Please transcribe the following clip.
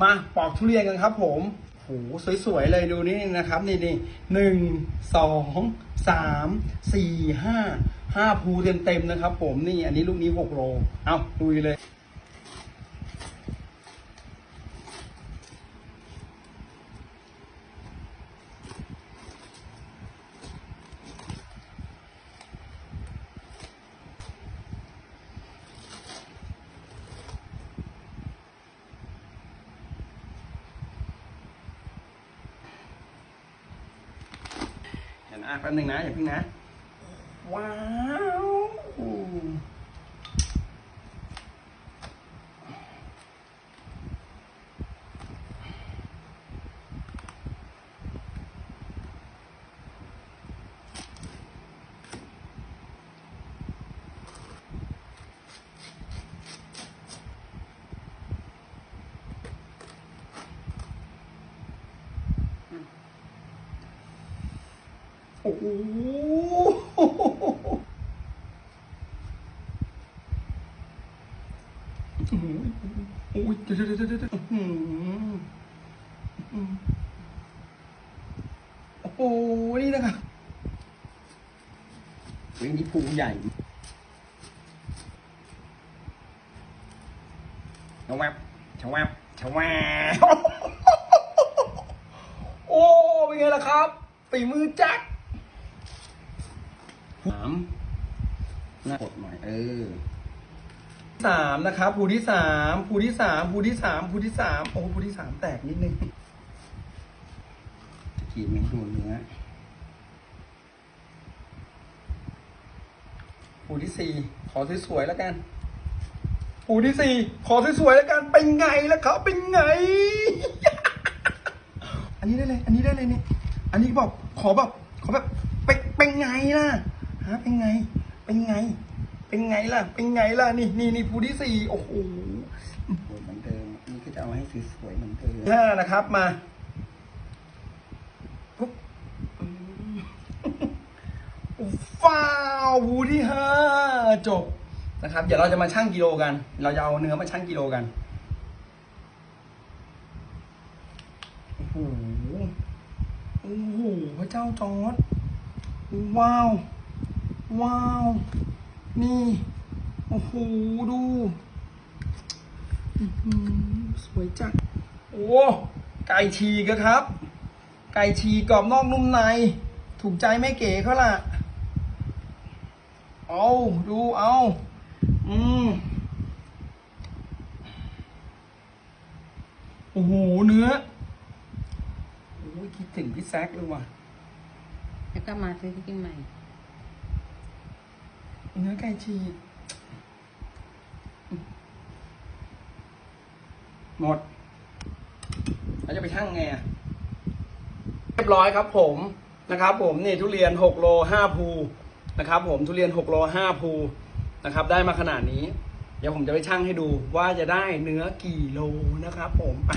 มาปอกทุเรียนกันครับผมโหสวยๆเลยดูนี่นะครับ นี่นี่หนึ่งสองสามสี่ห้าห้าภูเต็มๆนะครับ ผมนี่อันนี้ลูกนี้หกโล เอาดูเลย อะแป๊บนึงนะอย่าพิ่งนะ ว้าว โอ้โหอื้อหือโอ้ยเดี๋ยวเดี๋ยวเดี๋ยวเดี๋ยวอื้อหืออื้อหือโอ้โหนี่นะครับเฮ้ยนี่ภูใหญ่ชะแวบชะแวบชะแวบโอ้ เป็นไงล่ะครับฝีมือแจ็ค สามหน้ากดหน่อยเออสามนะครับภูที่สามภูที่สามภูที่สามภูที่สามโอ้ภูที่สามแตกนิดนึงจะกินไม่ดูเนื้อภูที่สี่ขอสวยๆแล้วกันภูที่สี่ขอสวยๆแล้วกันเป็นไงล่ะครับเป็นไง อันนี้ได้เลย อันนี้ได้เลยนี่อันนี้บอกขอแบบขอแบบเป็นเป็นไงล่ะ ฮะเป็นไง เป็นไง เป็นไงล่ะ เป็นไงล่ะ นี่นี่นี่ภูที่สี่โอ้โหเหมือนเดิม นี่ก็จะเอาให้สวยๆเหมือนเดิมห้านะครับ มาปุ๊บอืมฟ้าวภูที่ห้าจบนะครับ เดี๋ยวเราจะมาชั่งกิโลกัน เราจะเอาเนื้อมาชั่งกิโลกันโอ้โหโอ้โหพระเจ้าจอร์ดว้าว ว้าว นี่ โอ้โห ดูสวยจัด โอ้ ไก่ฉีกครับ ไก่ฉีกกรอบนอกนุ่มใน ถูกใจแม่เก๋เขาล่ะ เอาดูเอา อืมโอ้โห เนื้อ โอ้ยคิดถึงพี่แซกเลยว่ะ แล้วก็มาซื้อที่กินใหม่ เนื้อไก่ฉีกหมด แล้วจะไปชั่งไงอะเรียบร้อยครับผมนะครับ ผมนี่ทุเรียนหกโลห้าภูนะครับ ผมทุเรียนหกโลห้าภูนะครับ ได้มาขนาดนี้ เดี๋ยวผมจะไปชั่งให้ดูว่าจะได้เนื้อกี่โลนะครับ ผมไป